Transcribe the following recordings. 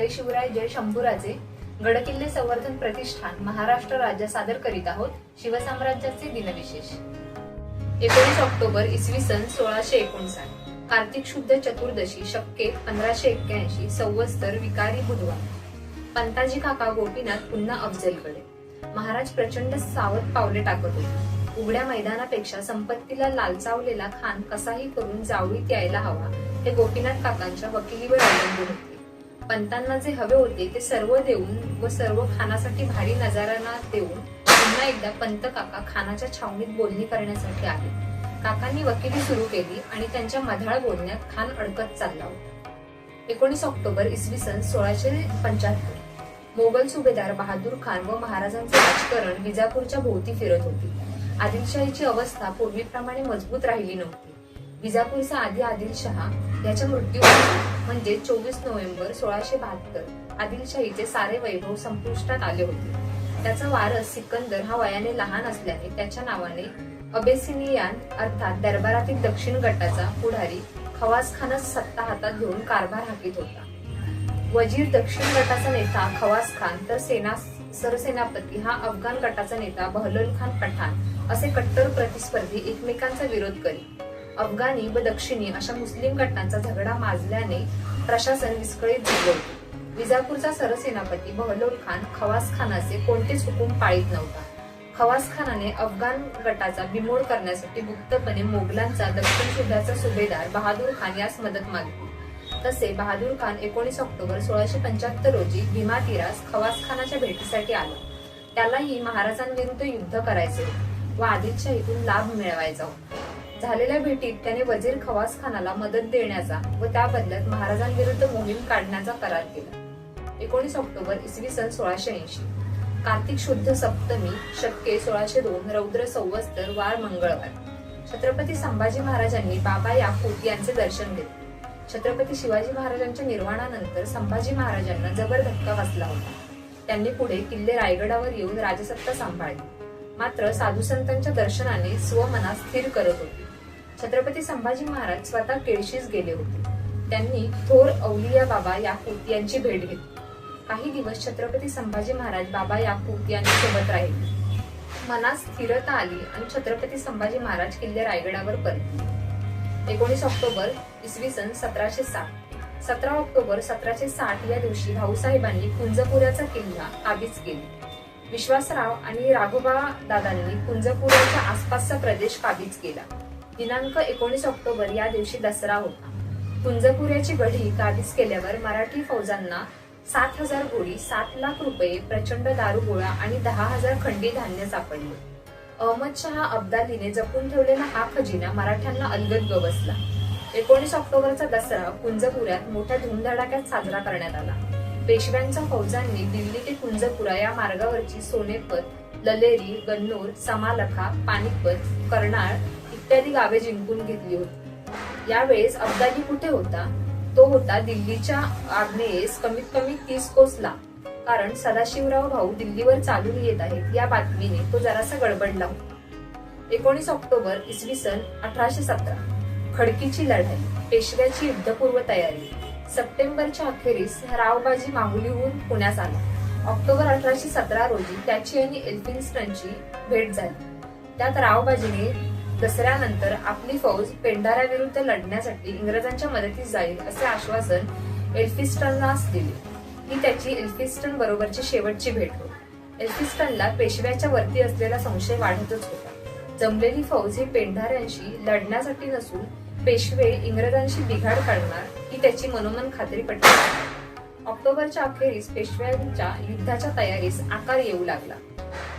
जय शिवराय जय शंभूराजे. गडकिल्ले संवर्धन प्रतिष्ठान महाराष्ट्र राज्य सादर करीत आहोत शिवसाम्राज्याचे दिनविशेष. एकोणीस ऑक्टोबर इसवी सन सोळाशे एकोणसाठ. कार्तिक शुद्ध चतुर्दशी शक्के पंधराशे एक्क्याऐंशी संवत्सर विकारी बुधवार. पंताजी काका गोपीनाथ पुन्हा अफजलकडे महाराज प्रचंड सावध पावले टाकत होते. उघड्या मैदानापेक्षा संपत्तीला लालचावलेला खान कसाही करून जावळीत यायला हवा हे गोपीनाथ काकांच्या वकिलीवर अवलंबून होते. पंतांना जे हवे होते ते सर्व देऊन व सर्व खानासाठी भारी नजारांना देऊन पुन्हा एकदा पंत काका खानाच्या छावणीत बोलणी करण्यासाठी आले. काकांनी वकिली सुरू केली आणि त्यांच्या मधाळ बोलण्यात खान अडकत चालला होता. एकोणीस ऑक्टोबर इसवी सन सोळाशे पंच्याहत्तर. मोगल सुभेदार बहादूर खान व महाराजांचे राजकारण विजापूरच्या भोवती फिरत होती. आदिलशाहीची अवस्था पूर्वीप्रमाणे मजबूत राहिली नव्हती. विजापूरचा आधी आदिलशहा याच्या मृत्यू म्हणजे चोवीस नोव्हेंबर सोळाशे बहात्तर. आदिलशाहीचे सारे वैभव संपुष्टात आले होते. त्याचा वारस सिकंदर हा वयाने लहान असल्याने त्याच्या नावाने अबेसिनियान अर्थात दरबारातील दक्षिण गटाचा पुढारी खवास खानच सत्ता हातात घेऊन कारभार हाकीत होता. वजीर दक्षिण गटाचा नेता खवास खान तर सेना सरसेनापती हा अफगाण गटाचा नेता बहलोल खान पठाण असे कट्टर प्रतिस्पर्धी एकमेकांचा विरोध करीत अफगाणी व दक्षिणी अशा मुस्लिम गटांचा झगडा माजल्याने प्रशासन विस्कळीत झाले होते. विजापूरचा सरसेनापती बहलोल खान खवास खानाचे कोणतेच हुकूम पाळीत नव्हता. खवास खानाने अफगाण गटाचा बिमोड करण्यासाठी गुप्तपणे मोगलांचा दक्षिण सुभ्याचा सुभेदार बहादूर खान यास मदत मागितली. तसे बहादूर खान एकोणीस ऑक्टोबर सोळाशे पंच्याहत्तर रोजी भीमा तिरास खवास खानाच्या भेटीसाठी आला. त्यालाही महाराजांविरुद्ध युद्ध करायचे. व आदिलशाहीतून लाभ मिळवायचा होता. झालेल्या भेटीत त्याने वजीर खवास खानाला मदत देण्याचा व त्या बदल्यात महाराजांविरुद्ध मोहीम काढण्याचा करार केला. एकोणीस ऑक्टोबर इसवी सन सोळाशे ऐंशी. कार्तिक शुद्ध सप्तमी शक्के सोळाशे दोन रौद्र संवस्तर वार मंगळवार. छत्रपती संभाजी महाराजांनी बाबा याकूत यांचे दर्शन घेतले. छत्रपती शिवाजी महाराजांच्या निर्वाणानंतर संभाजी महाराजांना जबर धक्का बसला होता. त्यांनी पुढे किल्ले रायगडावर येऊन राजसत्ता सांभाळली. मात्र साधू संतांच्या दर्शनाने स्वमना स्थिर करत होती. छत्रपती संभाजी महाराज स्वतः केळशीस गेले होते. त्यांनी थोर अवलिया बाबा याकूत यांची भेट घेतली. काही दिवस छत्रपती संभाजी महाराज बाबा याकूत यांच्यासोबत राहिले. मनात स्थिरता आली आणि छत्रपती संभाजी महाराज किल्ले रायगडावर परतले. एकोणीस ऑक्टोबर इसवी सन सतराशे साठ. सतरा ऑक्टोबर सतराशे साठ या दिवशी भाऊसाहेबांनी कुंजपुराचा किल्ला काबीज केला. विश्वासराव आणि राघोबा दादांनी कुंजपुराच्या आसपासचा प्रदेश काबीज केला. दिनांक एकोणीस ऑक्टोबर या दिवशी दसरा होता. कुंजपुराची गढी काबीज केल्यावर मराठी फौजांना सात हजार गोळी सात लाख रुपये प्रचंड दारुगोळा आणि दहा हजार खंडी धान्य सापडले. अहमद शहा अब्दालीने जपून ठेवलेला हा खजिना मराठ्यांना अलगद गवसला एकोणीस ऑक्टोबरचा दसरा कुंजपुऱ्यात मोठ्या धुमधडाक्यात साजरा करण्यात आला. पेशव्यांच्या फौजांनी दिल्ली ते कुंजपुरा या मार्गावरची सोनेपत ललेरी गन्नूर समालखा पानिपत कर्नाळ इत्यादी गावे जिंकून घेतली होती. यावेळेस अब्दाली कुठे होता? तो होता दिल्लीच्या आग्नेयेस कमीत कमी तीस कोसला. कारण सदाशिवराव भाऊ दिल्लीवर चालून येत आहेत या बातमीने तो जरासा गडबडला होता. एकोणीस ऑक्टोबर इसवी सन अठराशे सतरा. खडकीची लढाई पेशव्याची युद्धपूर्व तयारी सप्टेंबरच्या अखेरीस रावबाजी माहुलीहून पुण्यास आला. ऑक्टोबर अठराशे सतरा रोजी त्याची आणि एल्फिन्स्टनची भेट झाली. त्यात रावबाजीने दसऱ्यानंतर आपली फौज पेंढाऱ्याविरुद्ध लढण्यासाठी इंग्रजांच्या मदतीस जाईल असे आश्वासन एल्फिस्टनलाच दिले. ही त्याची एल्फिस्टन बरोबरची शेवटची भेट होती. एल्फिस्टनला पेशव्याच्या वरती असलेला संशय वाढतच होता. जमलेली फौज ही पेंढाऱ्यांशी लढण्यासाठी नसून पेशवे इंग्रजांशी बिघाड काढणार ही त्याची मनोमन खात्री पटली. ऑक्टोबरच्या अखेरीस पेशव्यांच्या युद्धाच्या तयारीस आकार येऊ लागला.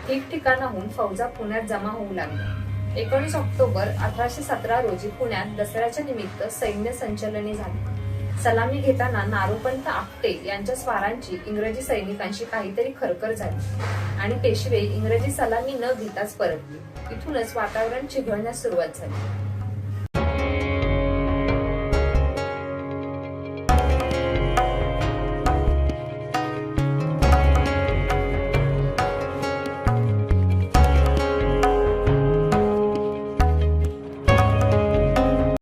ठिकठिकाणाहून फौजा पुण्यात जमा होऊ लागल्या. एकोणीस ऑक्टोबर अठराशे सतरा रोजी पुण्यात दसऱ्याच्या निमित्त सैन्य संचलने झाली. सलामी घेताना नारोपंत आपटे यांच्या स्वारांची इंग्रजी सैनिकांशी काहीतरी खरखर झाली आणि पेशवे इंग्रजी सलामी न घेताच परतले. इथूनच वातावरण चिघळण्यास सुरुवात झाली.